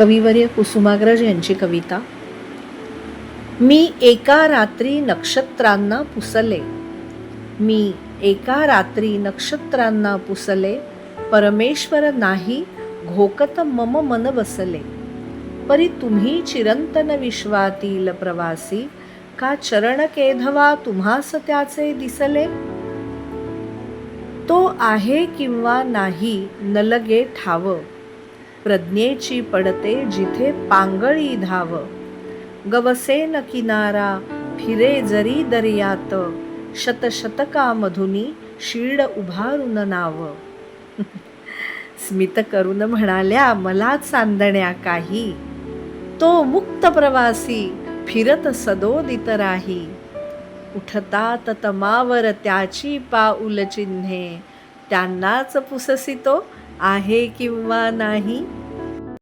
कविवर्य कुसुमाग्रज यांची कविता मी एका रात्री नक्षत्रांना पुसले. मी एका रात्री नक्षत्रांना पुसले. परमेश्वर नाही घोकत मम मन बसले. परी तुम्ही चिरंतन विश्वातील प्रवासी का चरण केधवा तुम्हास त्याचे दिसले? तो आहे किंवा नाही नलगे ठाव. प्रज्ञेची पडते जिथे पांगळी धाव. गवसेन किनारा फिरे जरी दर्यात शतशतकामधुनी शीड उभारून नाव. स्मित करून म्हणाल्या मला चांदण्या काही. तो मुक्त प्रवासी फिरत सदोदित राही. उठतात तमावर त्याची पाऊल चिन्हे. त्यांनाच पुससितो आहे किंवा नाही?